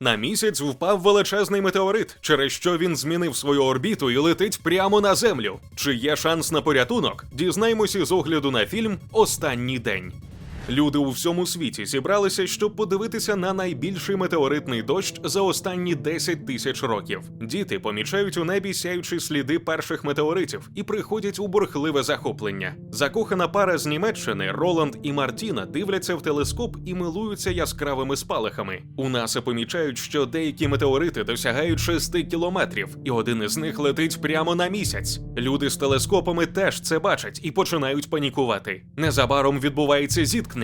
На місяць впав величезний метеорит, через що він змінив свою орбіту і летить прямо на землю. Чи є шанс на порятунок? Дізнаймося з огляду на фільм Останній день. Люди у всьому світі зібралися, щоб подивитися на найбільший метеоритний дощ за останні 10 тисяч років. Діти помічають у небі сяючі сліди перших метеоритів і приходять у бурхливе захоплення. Закохана пара з Німеччини Роланд і Мартіна дивляться в телескоп і милуються яскравими спалахами. У НАСА помічають, що деякі метеорити досягають 6 кілометрів, і один із них летить прямо на місяць. Люди з телескопами теж це бачать і починають панікувати. Незабаром відбувається зіткнення.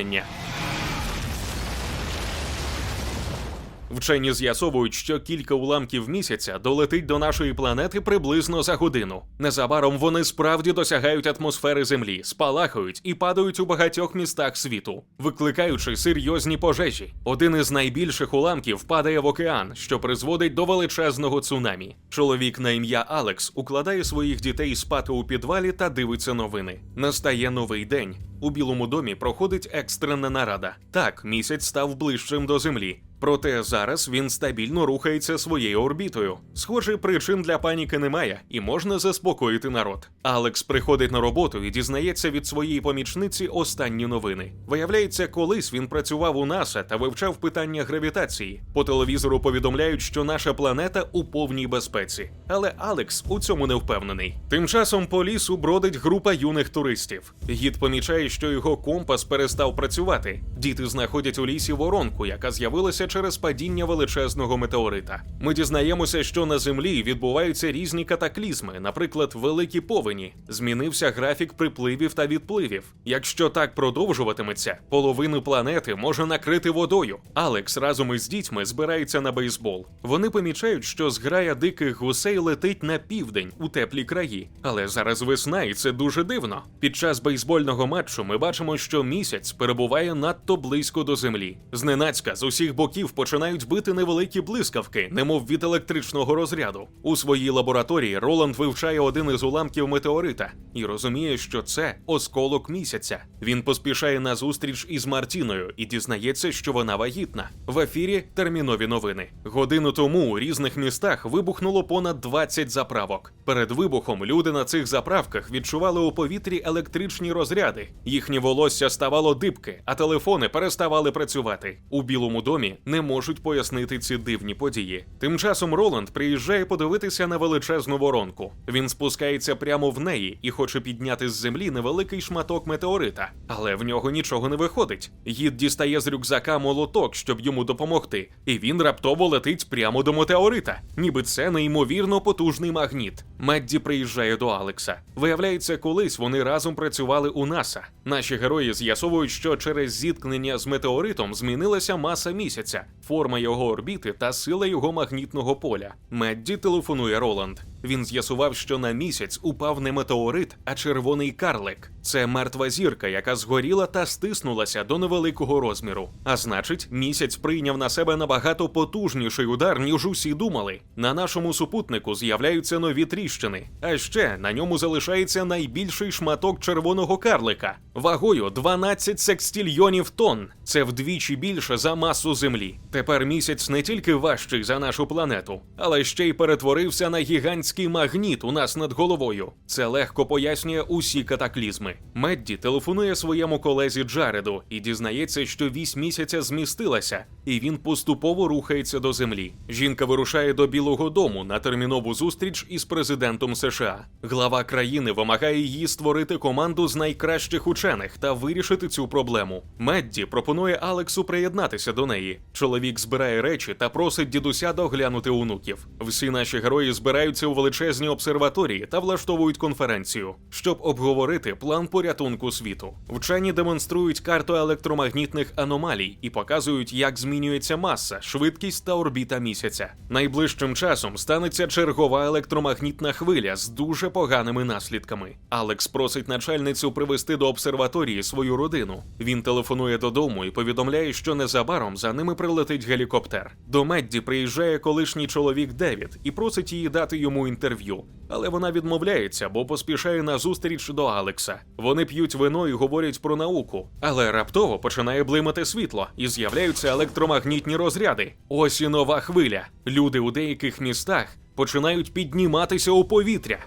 Вчені з'ясовують, що кілька уламків місяця долетить до нашої планети приблизно за годину. Незабаром вони справді досягають атмосфери Землі, спалахають і падають у багатьох містах світу, викликаючи серйозні пожежі. Один із найбільших уламків падає в океан, що призводить до величезного цунамі. Чоловік на ім'я Алекс укладає своїх дітей спати у підвалі та дивиться новини. Настає новий день. У Білому домі проходить екстрена нарада. Так, місяць став ближчим до землі. Проте зараз він стабільно рухається своєю орбітою. Схоже, причин для паніки немає, і можна заспокоїти народ. Алекс приходить на роботу і дізнається від своєї помічниці останні новини. Виявляється, колись він працював у НАСА та вивчав питання гравітації. По телевізору повідомляють, що наша планета у повній безпеці. Але Алекс у цьому не впевнений. Тим часом по лісу бродить група юних туристів. Гід помічає, що його компас перестав працювати. Діти знаходять у лісі воронку, яка з'явилася через падіння величезного метеорита. Ми дізнаємося, що на землі відбуваються різні катаклізми, наприклад, великі повені. Змінився графік припливів та відпливів. Якщо так продовжуватиметься, половину планети може накрити водою. Алекс разом із дітьми збирається на бейсбол. Вони помічають, що зграя диких гусей летить на південь у теплі краї. Але зараз весна, і це дуже дивно. Під час бейсбольного матчу ми бачимо, що місяць перебуває надто близько до землі. Зненацька з усіх боків починають бити невеликі блискавки, немов від електричного розряду. У своїй лабораторії Роланд вивчає один із уламків метеорита і розуміє, що це осколок місяця. Він поспішає на зустріч із Мартіною і дізнається, що вона вагітна. В ефірі термінові новини. Годину тому у різних містах вибухнуло понад 20 заправок. Перед вибухом люди на цих заправках відчували у повітрі електричні розряди. Їхні волосся ставало дибки, а телефони переставали працювати. У Білому домі не можуть пояснити ці дивні події. Тим часом Роланд приїжджає подивитися на величезну воронку. Він спускається прямо в неї і хоче підняти з землі невеликий шматок метеорита, але в нього нічого не виходить. Гід дістає з рюкзака молоток, щоб йому допомогти, і він раптово летить прямо до метеорита, ніби це неймовірно потужний магніт. Медді приїжджає до Алекса. Виявляється, колись вони разом працювали у НАСА. Наші герої з'ясовують, що через зіткнення з метеоритом змінилася маса місяця, форма його орбіти та сила його магнітного поля. Медді телефонує Роланд. Він з'ясував, що на місяць упав не метеорит, а червоний карлик. Це мертва зірка, яка згоріла та стиснулася до невеликого розміру. А значить, місяць прийняв на себе набагато потужніший удар, ніж усі думали. На нашому супутнику з'являються нові тріщини. А ще на ньому залишається найбільший шматок червоного карлика вагою 12 секстільйонів тонн. Це вдвічі більше за масу Землі. Тепер місяць не тільки важчий за нашу планету, але ще й перетворився на гігантський магніт у нас над головою. Це легко пояснює усі катаклізми. Медді телефонує своєму колезі Джареду і дізнається, що вісь місяця змістилася, і він поступово рухається до землі. Жінка вирушає до Білого Дому на термінову зустріч із президентом США. Глава країни вимагає її створити команду з найкращих учених та вирішити цю проблему. Медді пропонує Алексу приєднатися до неї. Чоловік збирає речі та просить дідуся доглянути онуків. Всі наші герої збираються у величезній обсерваторії та влаштовують конференцію, щоб обговорити план порятунку світу. Вчені демонструють карту електромагнітних аномалій і показують, як змінюється маса, швидкість та орбіта місяця. Найближчим часом станеться чергова електромагнітна хвиля з дуже поганими наслідками. Алекс просить начальницю привести до обсерваторії свою родину. Він телефонує додому і повідомляє, що незабаром за ними прилетить гелікоптер. До Медді приїжджає колишній чоловік Девід і просить її дати йому інтерв'ю. Але вона відмовляється, бо поспішає на зустріч до Алекса. Вони п'ють вино і говорять про науку. Але раптово починає блимати світло і з'являються електромагнітні розряди. Ось і нова хвиля. Люди у деяких містах починають підніматися у повітря.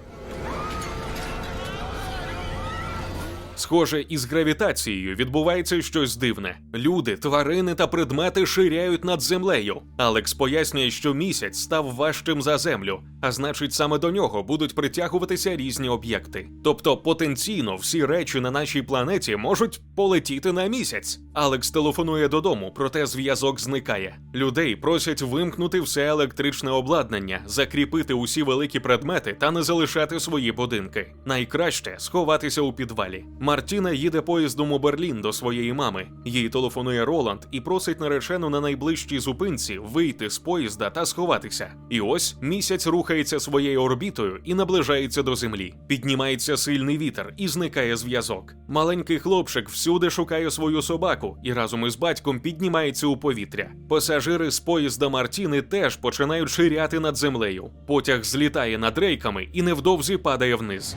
Схоже, із гравітацією відбувається щось дивне. Люди, тварини та предмети ширяють над землею. Алекс пояснює, що місяць став важчим за землю, а значить, саме до нього будуть притягуватися різні об'єкти. Тобто потенційно всі речі на нашій планеті можуть полетіти на місяць. Алекс телефонує додому, проте зв'язок зникає. Людей просять вимкнути все електричне обладнання, закріпити усі великі предмети та не залишати свої будинки. Найкраще сховатися у підвалі. Мартіна їде поїздом у Берлін до своєї мами. Їй телефонує Роланд і просить наречену на найближчій зупинці вийти з поїзда та сховатися. І ось місяць рухається своєю орбітою і наближається до землі. Піднімається сильний вітер і зникає зв'язок. Маленький хлопчик всюди шукає свою собаку і разом із батьком піднімається у повітря. Пасажири з поїзда Мартіни теж починають ширяти над землею. Потяг злітає над рейками і невдовзі падає вниз.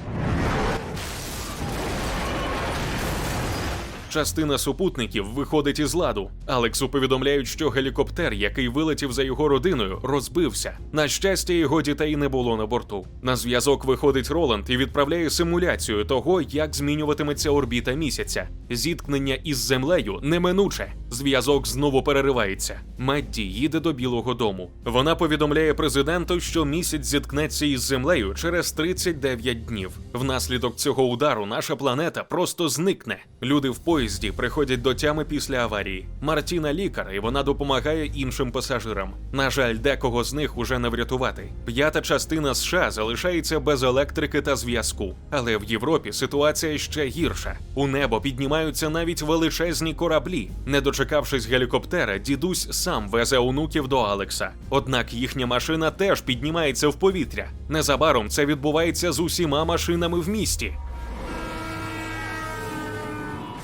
Частина супутників виходить із ладу. Алексу повідомляють, що гелікоптер, який вилетів за його родиною, розбився. На щастя, його дітей не було на борту. На зв'язок виходить Роланд і відправляє симуляцію того, як змінюватиметься орбіта місяця. Зіткнення із землею неминуче. Зв'язок знову переривається. Медді їде до Білого Дому. Вона повідомляє президенту, що місяць зіткнеться із землею через 39 днів. Внаслідок цього удару наша планета просто зникне. Люди в поїзді приходять до тями після аварії. Мартіна лікар, і вона допомагає іншим пасажирам. На жаль, декого з них уже не врятувати. П'ята частина США залишається без електрики та зв'язку. Але в Європі ситуація ще гірша. У небо піднімаються навіть величезні кораблі. Не дочекавшись гелікоптера, дідусь сам везе онуків до Алекса. Однак їхня машина теж піднімається в повітря. Незабаром це відбувається з усіма машинами в місті.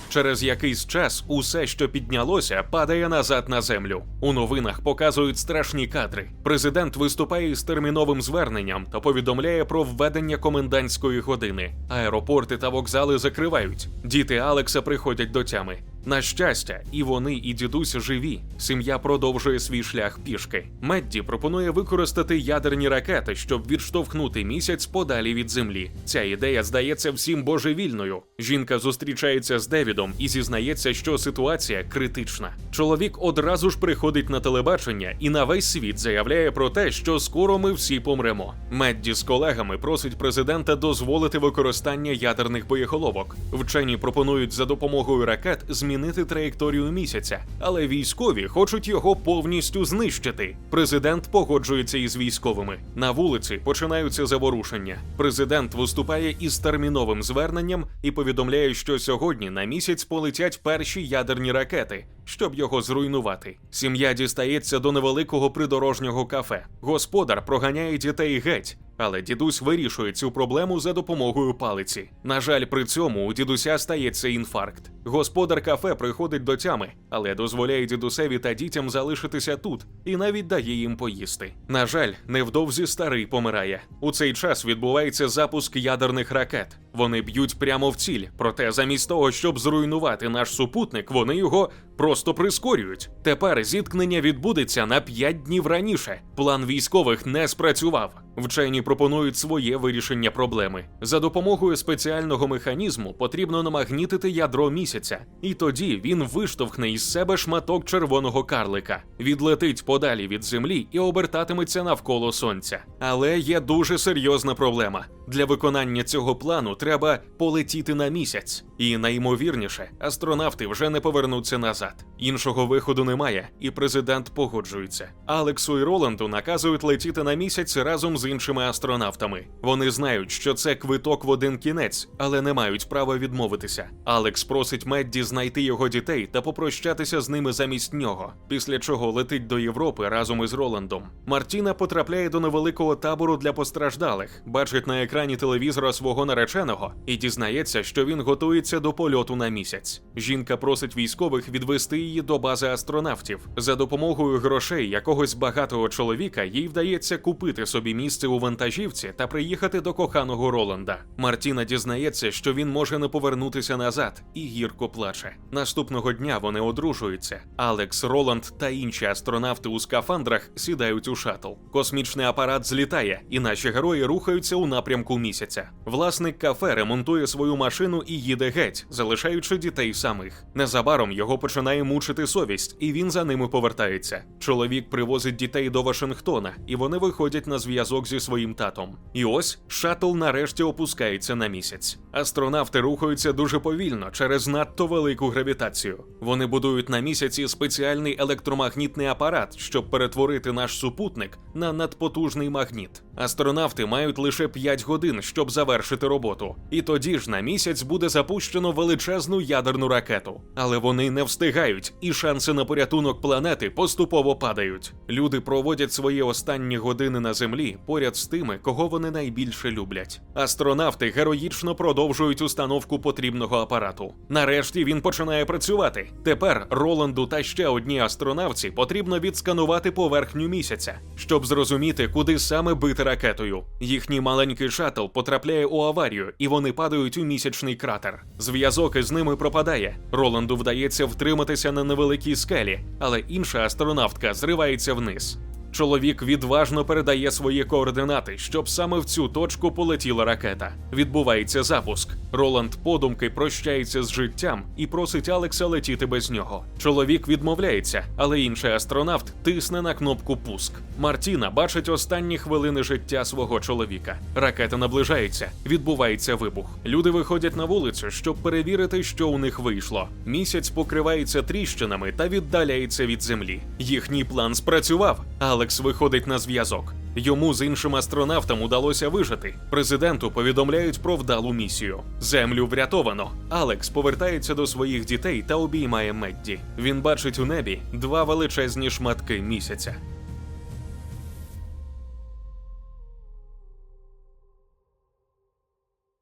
Через якийсь час усе, що піднялося, падає назад на землю. У новинах показують страшні кадри. Президент виступає із терміновим зверненням та повідомляє про введення комендантської години. Аеропорти та вокзали закривають. Діти Алекса приходять до тями. На щастя, і вони, і дідусь живі. Сім'я продовжує свій шлях пішки. Медді пропонує використати ядерні ракети, щоб відштовхнути місяць подалі від землі. Ця ідея здається всім божевільною. Жінка зустрічається з Девідом і зізнається, що ситуація критична. Чоловік одразу ж приходить на телебачення і на весь світ заявляє про те, що скоро ми всі помремо. Медді з колегами просить президента дозволити використання ядерних боєголовок. Вчені пропонують за допомогою ракет змінити траєкторію місяця, але військові хочуть його повністю знищити. Президент погоджується із військовими. На вулиці починаються заворушення. Президент виступає із терміновим зверненням і повідомляє, що сьогодні на місяць полетять перші ядерні ракети, щоб його зруйнувати. Сім'я дістається до невеликого придорожнього кафе. Господар проганяє дітей геть. Але дідусь вирішує цю проблему за допомогою палиці. На жаль, при цьому у дідуся стається інфаркт. Господар кафе приходить до тями, але дозволяє дідусеві та дітям залишитися тут і навіть дає їм поїсти. На жаль, невдовзі старий помирає. У цей час відбувається запуск ядерних ракет. Вони б'ють прямо в ціль, проте замість того, щоб зруйнувати наш супутник, вони його просто прискорюють. Тепер зіткнення відбудеться на 5 днів раніше. План військових не спрацював. Вчені пропонують своє вирішення проблеми. За допомогою спеціального механізму потрібно намагнітити ядро місяця, і тоді він виштовхне із себе шматок червоного карлика, відлетить подалі від землі і обертатиметься навколо сонця. Але є дуже серйозна проблема. Для виконання цього плану треба полетіти на місяць, і найімовірніше, астронавти вже не повернуться назад. Іншого виходу немає, і президент погоджується. Алексу і Роланду наказують летіти на місяць разом з іншими астронавтами. Вони знають, що це квиток в один кінець, але не мають права відмовитися. Алекс просить Медді знайти його дітей та попрощатися з ними замість нього, після чого летить до Європи разом із Роландом. Мартіна потрапляє до невеликого табору для постраждалих, бачить на екрані телевізора свого нареченого і дізнається, що він готується до польоту на місяць. Жінка просить військових відвести її до бази астронавтів. За допомогою грошей якогось багатого чоловіка їй вдається купити собі місце у вантажівці та приїхати до коханого Роланда. Мартіна дізнається, що він може не повернутися назад, і гірко плаче. Наступного дня вони одружуються. Алекс, Роланд та інші астронавти у скафандрах сідають у шаттл. Космічний апарат злітає, і наші герої рухаються у напрямку місяця. Власник кафе ремонтує свою машину і їде геть, залишаючи дітей самих. Незабаром його починає мучити совість, і він за ними повертається. Чоловік привозить дітей до Вашингтона, і вони виходять на зв'язок зі своїм татом. І ось шаттл нарешті опускається на місяць. Астронавти рухаються дуже повільно через надто велику гравітацію. Вони будують на місяці спеціальний електромагнітний апарат, щоб перетворити наш супутник на надпотужний магніт. Астронавти мають лише 5 годин, щоб завершити роботу. І тоді ж на місяць буде запущено величезну ядерну ракету. Але вони не встигають, і шанси на порятунок планети поступово падають. Люди проводять свої останні години на землі поряд з тими, кого вони найбільше люблять. Астронавти героїчно продовжують установку потрібного апарату. Нарешті він починає працювати. Тепер Роланду та ще одній астронавці потрібно відсканувати поверхню місяця, щоб зрозуміти, куди саме бити ракетою. Їхній маленький шаттл потрапляє у аварію, і вони падають у місячний кратер. Зв'язок із ними пропадає. Роланду вдається втриматися на невеликій скелі, але інша астронавтка зривається вниз. Чоловік відважно передає свої координати, щоб саме в цю точку полетіла ракета. Відбувається запуск. Роланд подумки прощається з життям і просить Алекса летіти без нього. Чоловік відмовляється, але інший астронавт тисне на кнопку пуск. Мартіна бачить останні хвилини життя свого чоловіка. Ракета наближається, відбувається вибух. Люди виходять на вулицю, щоб перевірити, що у них вийшло. Місяць покривається тріщинами та віддаляється від землі. Їхній план спрацював. Алекс виходить на зв'язок. Йому з іншим астронавтом удалося вижити. Президенту повідомляють про вдалу місію. Землю врятовано. Алекс повертається до своїх дітей та обіймає Медді. Він бачить у небі два величезні шматки місяця.